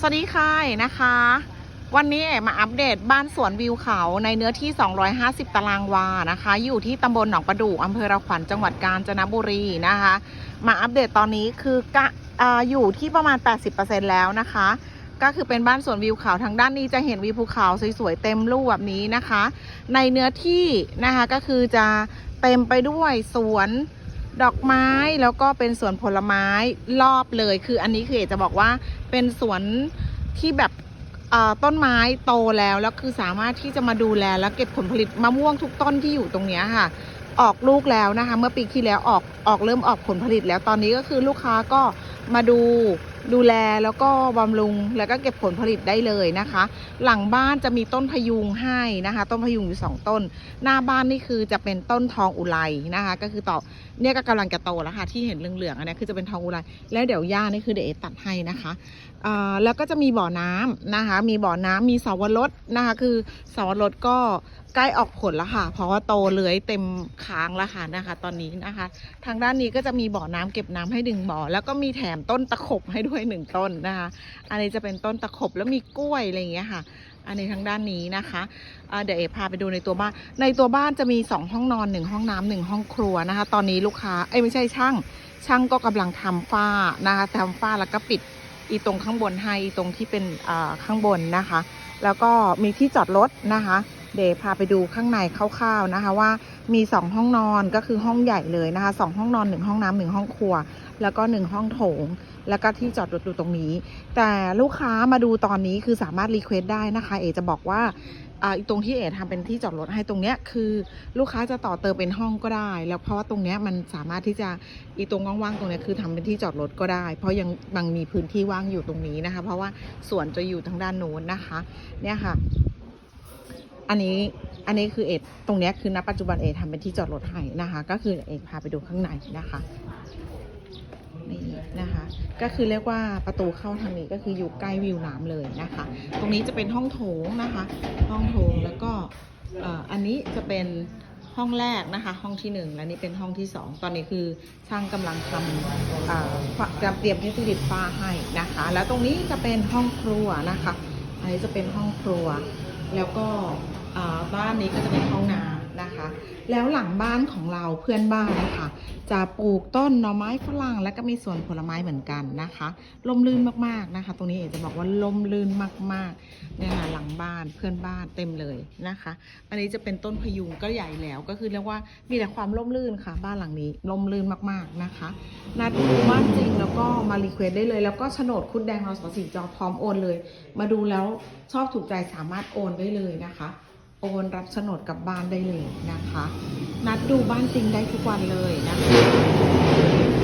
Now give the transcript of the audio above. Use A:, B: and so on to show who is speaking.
A: สวัสดีค่ะนะคะ วันนี้เอ๋มาอัปเดตบ้านสวนวิวเขาในเนื้อที่ 250 ตารางวานะคะ อยู่ที่ตำบลหนองประดู่อำเภอระขวัญจังหวัดกาญจนบุรีนะคะ มาอัปเดตตอนนี้คือกะออยู่ที่ประมาณ 80%แล้วนะคะ ก็คือเป็นบ้านสวนวิวเขาทางด้านนี้จะเห็นวิวภูเขาสวยๆเต็มรูปแบบนี้นะคะ ในเนื้อที่นะคะก็คือจะเต็มไปด้วยสวน ดอกไม้แล้วก็เป็นสวนผลไม้รอบเลย คืออันนี้คือเอกจะบอกว่าเป็นสวนที่แบบต้นไม้โตแล้วแล้วคือสามารถที่จะมาดูแลแล้วเก็บผลผลิตมะม่วงทุกต้นที่อยู่ตรงนี้ค่ะ ออกลูกแล้วนะคะ เมื่อปีที่แล้วออกออกเริ่มออกผลผลิตแล้วตอนนี้ก็คือลูกค้าก็มาดู ดูแลแล้วก็บำรุงแล้วก็เก็บผลผลิตได้เลยนะคะ หลังบ้านจะมีต้นพยุงให้นะคะ ต้นพยุงอยู่สองต้น หน้าบ้านนี่คือจะเป็นต้นทองอุไรนะคะ ก็คือต่อเนี่ยก็กำลังจะโตแล้วค่ะที่เห็นเหลืองๆอันนี้คือจะเป็นทองอุไรแล้วเดี๋ยวย่านี่คือเดี๋ยวเอตัดให้นะคะแล้วก็จะมีบ่อน้ำนะคะ มีบ่อน้ำมีเสาวรสนะคะ คือเสาวรสก็ใกล้ออกผลแล้วค่ะ เพราะว่าโตเลื้อยเต็มค้างแล้วค่ะนะคะ ตอนนี้นะคะ ทางด้านนี้ก็จะมีบ่อน้ำเก็บน้ำให้ดึงบ่อ แล้วก็มีแถมต้นตะขบให้ด้วยหนึ่งต้นนะคะ อันนี้จะเป็นต้นตะขบแล้วมีกล้วยอะไรอย่างเงี้ยค่ะ อันนี้ทางด้านนี้นะคะอ่าเดี๋ยวเอพาไปดูในตัวบ้าน ในตัวบ้านจะมี 2 ห้องนอน 1 ห้องน้ำหนึ่งห้องครัวนะคะ ตอนนี้ลูกค้า เอ้ยไม่ใช่ช่าง ช่างก็กำลังทำฝ้านะคะทำฝ้าแล้วก็ปิดอีตรงข้างบนให้อีตรงที่เป็นข้างบนนะคะ แล้วก็มีที่จอดรถนะคะ เดี๋ยวพาไปดูข้างในคร่าวๆนะคะว่ามี 2 ห้องนอนก็คือห้องใหญ่เลยนะคะสองห้องนอน 1 ห้องน้ำหนึ่งห้องครัว แล้วก็ 1 ห้องโถง แล้วก็ที่จอดรถอยู่ตรงนี้ แต่ลูกค้ามาดูตอนนี้คือสามารถรีเควสได้นะคะ เอจะบอกว่าอีตรงที่เอทำเป็นที่จอดรถให้ตรงเนี้ยคือลูกค้าจะต่อเติมเป็นห้องก็ได้ แล้วเพราะว่าตรงเนี้ยมันสามารถที่จะอีตรงว่างๆตรงเนี้ยคือทำเป็นที่จอดรถก็ได้ เพราะยังบางมีพื้นที่ว่างอยู่ตรงนี้นะคะ เพราะว่าสวนจะอยู่ทางด้านโน้นนะคะ เนี่ยค่ะ อันนี้อันนี้คือเอกตรงนี้คือณปัจจุบันเอกทำเป็นที่จอดรถให้นะคะ ก็คือเอกพาไปดูข้างในนะคะนี่นะคะ ก็คือเรียกว่าประตูเข้าทางนี้ก็คืออยู่ใกล้วิวน้ำเลยนะคะ ตรงนี้จะเป็นห้องโถงนะคะ ห้องโถงแล้วก็อ,อันนี้จะเป็นห้องแรกนะคะ ห้องที่หนึ่งและนี่เป็นห้องที่สองตอนนี้คือช่างกำลังทำจะเตรียมที่จะติดฟ้าให้นะคะ แล้วตรงนี้จะเป็นห้องครัวนะคะ อันนี้จะเป็นห้องครัว แล้วก็ บ้านนี้ก็จะเป็นห้องน้ำนะคะ แล้วหลังบ้านของเราเพื่อนบ้านนะคะจะปลูกต้นหน่อไม้ฝรั่งแล้วก็มีสวนผลไม้เหมือนกันนะคะลมลื่นมากๆนะคะ ตรงนี้เอกจะบอกว่าลมลื่นมากๆเนี่ยค่ะหลังบ้านเพื่อนบ้านเต็มเลยนะคะ อันนี้จะเป็นต้นพยุงก็ใหญ่แล้วก็คือเรียกว่ามีแต่ความร่มรื่นค่ะ บ้านหลังนี้ร่มรื่นมากๆนะคะนัดดูบ้านจริงแล้วก็มารีเควสได้เลย แล้วก็โฉนดคุดแดงเรอสสีจอพร้อมโอนเลย มาดูแล้วชอบถูกใจสามารถโอนได้เลยนะคะ โอนรับโฉนดกับบ้านได้เลยนะคะ นัดดูบ้านจริงได้ทุกวันเลยนะคะ